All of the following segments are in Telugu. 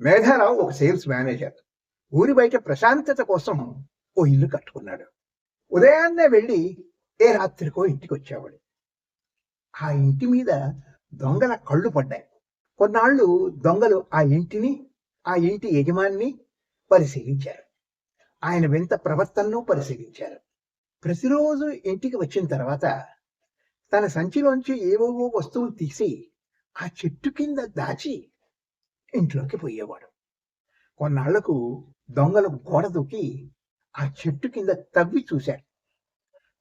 మేఘారావు ఒక సేల్స్ మేనేజర్. ఊరి బయట ప్రశాంతత కోసం ఓ ఇల్లు కట్టుకున్నాడు. ఉదయాన్నే వెళ్ళి ఏ రాత్రికో ఇంటికి వచ్చేవాడు. ఆ ఇంటి మీద దొంగల కళ్ళు పడ్డాయి. కొన్నాళ్ళు దొంగలు ఆ ఇంటిని ఆ ఇంటి యజమాని పరిశీలించారు. ఆయన వింత ప్రవర్తనను పరిశీలించారు. ప్రతిరోజు ఇంటికి వచ్చిన తర్వాత తన సంచిలోంచి ఏవేవో వస్తువులు తీసి ఆ చెట్టు కింద దాచి ఇంట్లోకి పోయేవాడు. కొన్నాళ్ళకు దొంగలు గోడ దూకి ఆ చెట్టు కింద తవ్వి చూశారు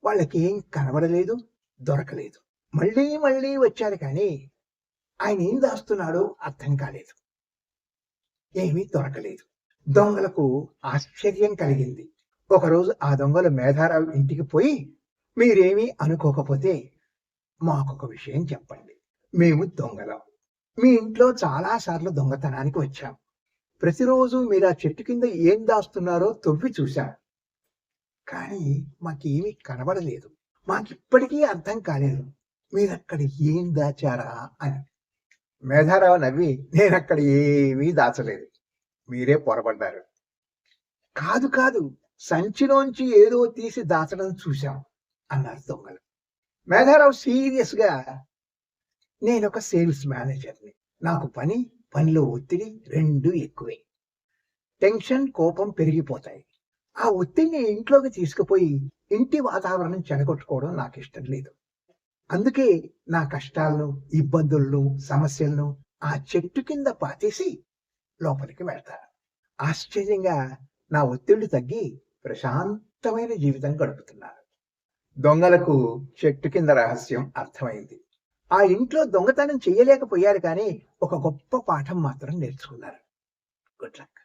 వాళ్ళకి ఏం కనబడలేదు దొరకలేదు. మళ్ళీ మళ్ళీ వచ్చారు కానీ ఆయన ఏం దాస్తున్నాడో అర్థం కాలేదు. ఏమీ దొరకలేదు. దొంగలకు ఆశ్చర్యం కలిగింది. ఒకరోజు ఆ దొంగలు మేధారావు ఇంటికి పోయి మీరేమీ అనుకోకపోతే మాకొక విషయం చెప్పండి. మేము దొంగలం. మీ ఇంట్లో చాలా సార్లు దొంగతనానికి వచ్చాం. ప్రతిరోజు మీరు ఆ చెట్టు కింద ఏం దాస్తున్నారో తొవ్వి చూశాం. కానీ మాకేమీ కనబడలేదు. మాకిప్పటికీ అర్థం కాలేదు. మీరు అక్కడ ఏం దాచారా అని. మేధారావు నవ్వి నేను అక్కడ ఏమీ దాచలేదు. మీరే పొరపడ్డారు. కాదు కాదు. సంచిలోంచి ఏదో తీసి దాచడం చూశాం అన్నారు దొంగలు. మేధారావు సీరియస్గా నేను ఒక సేల్స్ మేనేజర్ని. నాకు పని పనిలో ఒత్తిడి రెండు ఎక్కువే. టెన్షన్ కోపం పెరిగిపోతాయి. ఆ ఒత్తిడిని ఇంట్లోకి తీసుకుపోయి ఇంటి వాతావరణం చెడగొట్టుకోవడం నాకు ఇష్టం లేదు. అందుకే నా కష్టాలను ఇబ్బందులను సమస్యలను ఆ చెట్టు కింద పాతేసి లోపలికి వెళ్తా ఆశ్చర్యంగా నా ఒత్తిళ్ళు తగ్గి ప్రశాంతమైన జీవితం గడుపుతున్నారు దొంగలకు చెట్టు కింద రహస్యం అర్థమైంది. ఆ ఇంట్లో దొంగతనం చేయలేకపోయారు కానీ ఒక గొప్ప పాఠం మాత్రం నేర్చుకున్నారు. Good luck